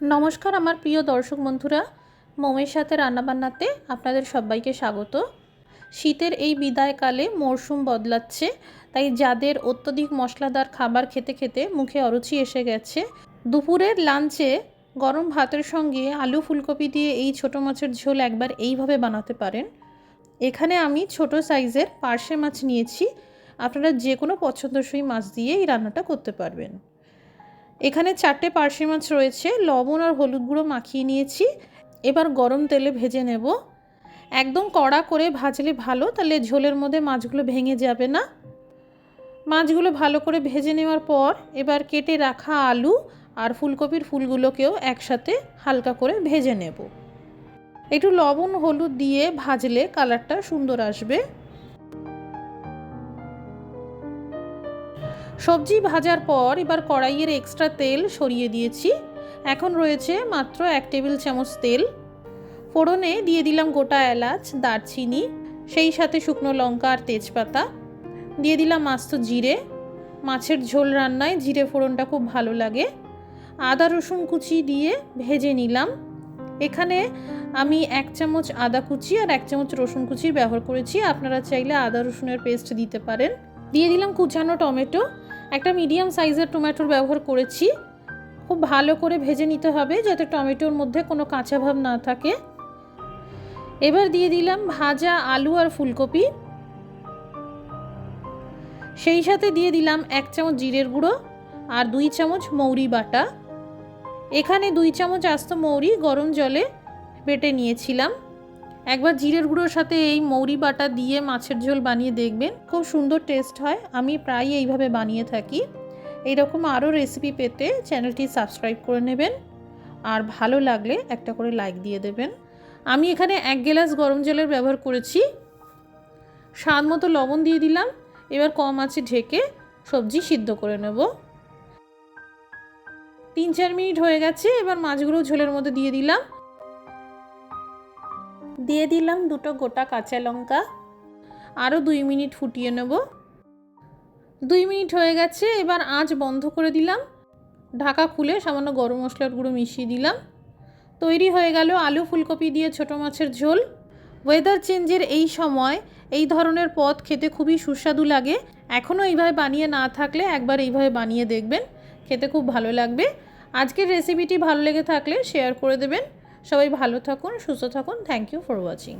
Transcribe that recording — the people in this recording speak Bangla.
নমস্কার আমার প্রিয় দর্শক বন্ধুরা, মোমের সাথে রান্নাবান্নাতে আপনাদের সবাইকে স্বাগত। শীতের এই বিদায়কালে মরশুম বদলাচ্ছে, তাই যাদের অত্যধিক মশলাদার খাবার খেতে খেতে মুখে অরুচি এসে গেছে, দুপুরের লাঞ্চে গরম ভাতের সঙ্গে আলু ফুলকপি দিয়ে এই ছোটো মাছের ঝোল একবার এইভাবে বানাতে পারেন। এখানে আমি ছোট সাইজের পার্শে মাছ নিয়েছি, আপনারা যে কোনো পছন্দসই মাছ দিয়ে এই রান্নাটা করতে পারবেন। এখানে চারটে পার্শে মাছ রয়েছে, লবণ আর হলুদ গুঁড়ো মাখিয়ে নিয়েছি। এবার গরম তেলে ভেজে নেব। একদম কড়া করে ভাজলে ভালো, তাহলে ঝোলের মধ্যে মাছগুলো ভেঙে যাবে না। মাছগুলো ভালো করে ভেজে নেওয়ার পর এবার কেটে রাখা আলু আর ফুলকপির ফুলগুলোকেও একসাথে হালকা করে ভেজে নেব। একটু লবণ হলুদ দিয়ে ভাজলে কালারটা সুন্দর আসবে। সবজি ভাজার পর এবার কড়াইয়ের এক্সট্রা তেল সরিয়ে দিয়েছি। এখন রয়েছে মাত্র এক টেবিল চামচ তেল। ফোড়নে দিয়ে দিলাম গোটা এলাচ, দারচিনি, সেই সাথে শুকনো লঙ্কা আর তেজপাতা। দিয়ে দিলাম আস্ত জিরে। মাছের ঝোল রান্নায় জিরে ফোড়নটা খুব ভালো লাগে। আদা, রসুন কুচি দিয়ে ভেজে নিলাম। এখানে আমি এক চামচ আদা কুচি আর এক চামচ রসুন কুচির ব্যবহার করেছি। আপনারা চাইলে আদা, রসুনের পেস্ট দিতে পারেন। দিয়ে দিলাম কুচানো টমেটো। একটা মিডিয়াম সাইজের টমেটোর ব্যবহার করেছি। খুব ভালো করে ভেজে নিতে হবে যাতে টমেটোর মধ্যে কোনো কাঁচা ভাব না থাকে। এবার দিয়ে দিলাম ভাজা আলু আর ফুলকপি। সেই সাথে দিয়ে দিলাম এক চামচ জিরের গুঁড়ো আর দুই চামচ মৌরি বাটা। এখানে দুই চামচ আস্ত মৌরি গরম জলে বেটে নিয়েছিলাম। একবার জিরের গুঁড়োর সাথে এই মৌরি বাটা দিয়ে মাছের ঝোল বানিয়ে দেখবেন। খুব সুন্দর টেস্ট হয়। আমি প্রায় এইভাবে বানিয়ে থাকি। এইরকম আরও রেসিপি পেতে চ্যানেলটি সাবস্ক্রাইব করে নেবেন। আর ভালো লাগলে একটা করে লাইক দিয়ে দেবেন। আমি এখানে এক গ্লাস গরম জলের ব্যবহার করেছি। স্বাদ মতো লবণ দিয়ে দিলাম। এবার কম আছে ঢেকে সবজি সিদ্ধ করে নেব। তিন চার মিনিট হয়ে গেছে। এবার মাছগুলো ঝোলের মধ্যে দিয়ে দিলাম। দিয়ে দিলাম দুটো গোটা কাঁচা লঙ্কা। আরও দুই মিনিট ফুটিয়ে নেব। দুই মিনিট হয়ে গেছে, এবার আঁচ বন্ধ করে দিলাম। ঢাকা খুলে সামান্য গরম মশলার গুঁড়ো মিশিয়ে দিলাম। তৈরি হয়ে গেল আলু ফুলকপি দিয়ে ছোটো মাছের ঝোল। ওয়েদার চেঞ্জের এই সময় এই ধরনের পদ খেতে খুবই সুস্বাদু লাগে। এখনও এইভাবে বানিয়ে না থাকলে একবার এইভাবে বানিয়ে দেখবেন। খেতে খুব ভালো লাগবে। আজকের রেসিপিটি ভালো লেগে থাকলে শেয়ার করে দেবেন। সবাই ভালো থাকুন সুস্থ থাকুন। Thank you for watching